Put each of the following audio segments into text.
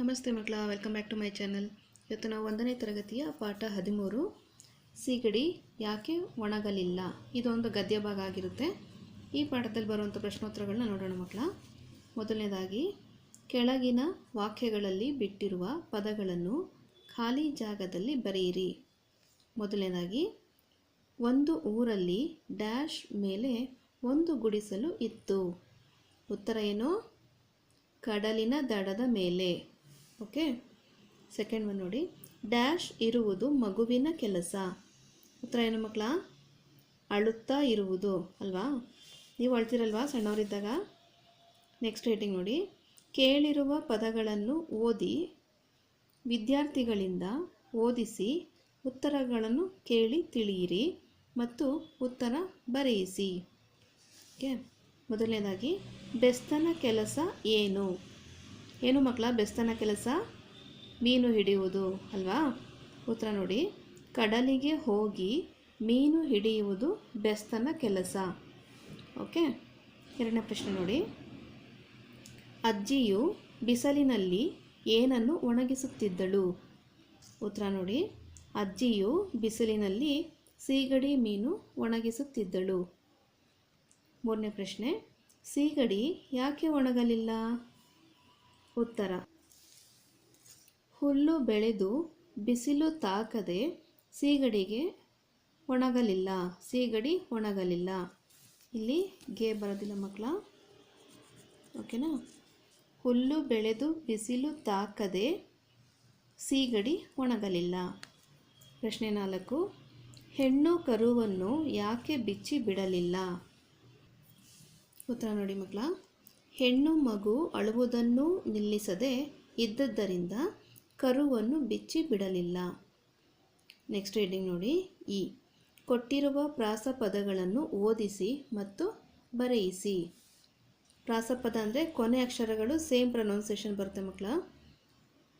ನಮಸ್ತೆ ಮಕ್ಕಳ welcome back to my channel ಇವತ್ತು ನಾವು ಒಂದನೇ ತರಗತಿಯ ಪಾಠ ಹದಿಮೂರು. ಸೀಗಡಿ ಯಾಕೆ ಒಣಗಲಿಲ್ಲ? ಇದೊಂದು ಗದ್ಯ ಭಾಗ ಆಗಿರುತ್ತೆ. ಈ ಪಾಠದಲ್ಲಿ ಬರುವಂಥ ಪ್ರಶ್ನೋತ್ತರಗಳನ್ನ ನೋಡೋಣ ಮಕ್ಕಳ. ಮೊದಲನೇದಾಗಿ, ಕೆಳಗಿನ ವಾಕ್ಯಗಳಲ್ಲಿ ಬಿಟ್ಟಿರುವ ಪದಗಳನ್ನು ಖಾಲಿ ಜಾಗದಲ್ಲಿ ಬರೆಯಿರಿ. ಮೊದಲನೇದಾಗಿ, ಒಂದು ಊರಲ್ಲಿ ಡ್ಯಾಶ್ ಮೇಲೆ ಒಂದು ಗುಡಿಸಲು ಇತ್ತು. ಉತ್ತರ ಏನು? ಕಡಲಿನ ದಡದ ಮೇಲೆ. ಓಕೆ? ಸೆಕೆಂಡ್ ಒನ್ ನೋಡಿ. ಡ್ಯಾಶ್ ಇರುವುದು ಮಗುವಿನ ಕೆಲಸ. ಉತ್ತರ ಏನು ಮಕ್ಕಳ? ಅಳುತ್ತಾ ಇರುವುದು, ಅಲ್ವಾ? ನೀವು ಅಳ್ತಿರಲ್ವಾ ಸಣ್ಣವರಿದ್ದಾಗ? ನೆಕ್ಸ್ಟ್ ರೇಟಿಂಗ್ ನೋಡಿ. ಕೇಳಿರುವ ಪದಗಳನ್ನು ಓದಿ, ವಿದ್ಯಾರ್ಥಿಗಳಿಂದ ಓದಿಸಿ, ಉತ್ತರಗಳನ್ನು ಕೇಳಿ ತಿಳಿಯಿರಿ ಮತ್ತು ಉತ್ತರ ಬರೆಯಿಸಿ. ಓಕೆ? ಮೊದಲನೇದಾಗಿ, ಬೆಸ್ತನ ಕೆಲಸ ಏನು? ಏನು ಮಕ್ಕಳ ಬೆಸ್ತನ ಕೆಲಸ? ಮೀನು ಹಿಡಿಯುವುದು ಅಲ್ವಾ? ಉತ್ತರ ನೋಡಿ. ಕಡಲಿಗೆ ಹೋಗಿ ಮೀನು ಹಿಡಿಯುವುದು ಬೆಸ್ತನ ಕೆಲಸ. ಓಕೆ? ಎರಡನೇ ಪ್ರಶ್ನೆ ನೋಡಿ. ಅಜ್ಜಿಯು ಬಿಸಿಲಿನಲ್ಲಿ ಏನನ್ನು ಒಣಗಿಸುತ್ತಿದ್ದಳು? ಉತ್ತರ ನೋಡಿ. ಅಜ್ಜಿಯು ಬಿಸಿಲಿನಲ್ಲಿ ಸೀಗಡಿ ಮೀನು ಒಣಗಿಸುತ್ತಿದ್ದಳು. ಮೂರನೇ ಪ್ರಶ್ನೆ. ಸೀಗಡಿ ಯಾಕೆ ಒಣಗಲಿಲ್ಲ? ಉತ್ತರ. ಹುಲ್ಲು ಬೆಳೆದು ಬಿಸಿಲು ತಾಕದೆ ಸೀಗಡಿಗೆ ಒಣಗಲಿಲ್ಲ. ಸೀಗಡಿ ಒಣಗಲಿಲ್ಲ. ಇಲ್ಲಿ ಗೆ ಬರೋದಿಲ್ಲ ಮಕ್ಕಳ. ಓಕೆನಾ? ಹುಲ್ಲು ಬೆಳೆದು ಬಿಸಿಲು ತಾಕದೆ ಸೀಗಡಿ ಒಣಗಲಿಲ್ಲ. ಪ್ರಶ್ನೆ ನಾಲ್ಕು. ಹೆಣ್ಣು ಕರುವನ್ನು ಯಾಕೆ ಬಿಚ್ಚಿ ಬಿಡಲಿಲ್ಲ ಉತ್ತರ ನೋಡಿ ಮಕ್ಕಳ. ಹೆಣ್ಣು ಮಗು ಅಳುವುದನ್ನು ನಿಲ್ಲಿಸದೆ ಇದ್ದದ್ದರಿಂದ ಕರುವನ್ನು ಬಿಚ್ಚಿ ಬಿಡಲಿಲ್ಲ ನೆಕ್ಸ್ಟ್ ರೀಡಿಂಗ್ ನೋಡಿ. ಇ. ಕೊಟ್ಟಿರುವ ಪ್ರಾಸಪದಗಳನ್ನು ಓದಿಸಿ ಮತ್ತು ಬರೆಯಿಸಿ. ಪ್ರಾಸಪದ ಅಂದರೆ ಕೊನೆ ಅಕ್ಷರಗಳು ಸೇಮ್ ಪ್ರೊನೌನ್ಸಿಯೇಷನ್ ಬರುತ್ತೆ ಮಕ್ಕಳ.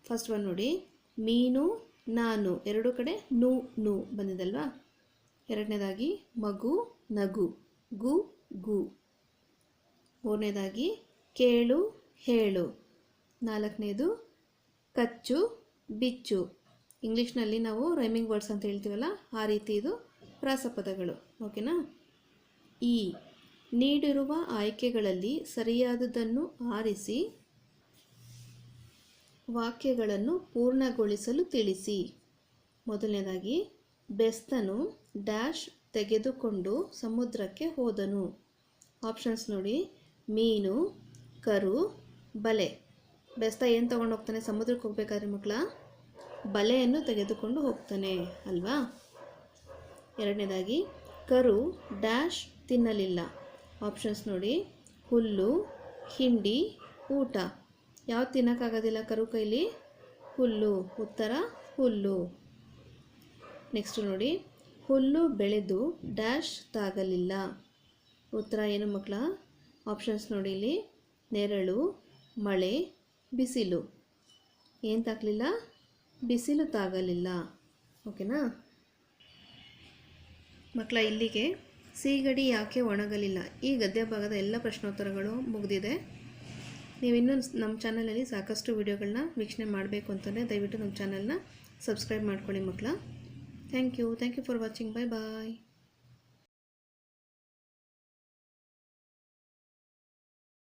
ಫಸ್ಟ್ ಒನ್ ನೋಡಿ. ಮೀನು, ನಾನು. ಎರಡು ಕಡೆ ನು ನು ಬಂದಿದಲ್ವಾ? ಎರಡನೇದಾಗಿ ಮಗು, ನಗು. ಗು ಗು. ಮೂರನೇದಾಗಿ ಕೇಳು, ಹೇಳು. ನಾಲ್ಕನೇದು, ಕಚ್ಚು, ಬಿಚ್ಚು. ಇಂಗ್ಲೀಷ್ನಲ್ಲಿ ನಾವು ರೈಮಿಂಗ್ ವರ್ಡ್ಸ್ ಅಂತ ಹೇಳ್ತೀವಲ್ಲ, ಆ ರೀತಿ ಇದು ಪ್ರಾಸಪದಗಳು ಓಕೆನಾ ಈ, ನೀಡಿರುವ ಆಯ್ಕೆಗಳಲ್ಲಿ ಸರಿಯಾದದನ್ನು ಆರಿಸಿ, ವಾಕ್ಯಗಳನ್ನು ಪೂರ್ಣಗೊಳಿಸಲು ತಿಳಿಸಿ. ಮೊದಲನೇದಾಗಿ, ಬೆಸ್ತನು ಡ್ಯಾಶ್ ತೆಗೆದುಕೊಂಡು ಸಮುದ್ರಕ್ಕೆ ಹೋದನು. ಆಪ್ಷನ್ಸ್ ನೋಡಿ. ಮೀನು ಕರು, ಬಲೆ. ಬೆಸ್ತ ಏನು ತೊಗೊಂಡು ಹೋಗ್ತಾನೆ? ಸಮುದ್ರಕ್ಕೆ ಹೋಗ್ಬೇಕಾದ್ರೆ ಮಕ್ಕಳ ಬಲೆಯನ್ನು ತೆಗೆದುಕೊಂಡು ಹೋಗ್ತಾನೆ, ಅಲ್ವಾ? ಎರಡನೇದಾಗಿ, ಕರು ಡ್ಯಾಶ್ ತಿನ್ನಲಿಲ್ಲ. ಆಪ್ಷನ್ಸ್ ನೋಡಿ. ಹುಲ್ಲು, ಹಿಂಡಿ, ಊಟ. ಯಾವ್ದು ತಿನ್ನೋಕ್ಕಾಗೋದಿಲ್ಲ ಕರು ಕೈಲಿ? ಹುಲ್ಲು. ಉತ್ತರ, ಹುಲ್ಲು. ನೆಕ್ಸ್ಟ್ ನೋಡಿ. ಹುಲ್ಲು ಬೆಳೆದು ಡ್ಯಾಶ್ ತಾಗಲಿಲ್ಲ. ಉತ್ತರ ಏನು ಮಕ್ಕಳ ಆಪ್ಷನ್ಸ್ ನೋಡಿ ಇಲ್ಲಿ. ನೆರಳು, ಮಳೆ, ಬಿಸಿಲು. ಏನು ತಾಗಲಿಲ್ಲ ಬಿಸಿಲು ತಾಗಲಿಲ್ಲ. ಓಕೆನಾ? ಮಕ್ಕಳ ಇಲ್ಲಿಗೆ ಸೀಗಡಿ ಯಾಕೆ ಒಣಗಲಿಲ್ಲ? ಈ ಗದ್ಯ ಭಾಗದ ಎಲ್ಲ ಪ್ರಶ್ನೋತ್ತರಗಳು ಮುಗಿದಿದೆ. ನೀವಿನ್ನೂ ನಮ್ಮ ಚಾನಲಲ್ಲಿ ಸಾಕಷ್ಟು ವಿಡಿಯೋಗಳನ್ನ ವೀಕ್ಷಣೆ ಮಾಡಬೇಕು ಅಂತಲೇ ದಯವಿಟ್ಟು ನಮ್ಮ ಚಾನಲ್ನ ಸಬ್ಸ್ಕ್ರೈಬ್ ಮಾಡ್ಕೊಳ್ಳಿ ಮಕ್ಕಳ thank you. Thank you for watching. Bye bye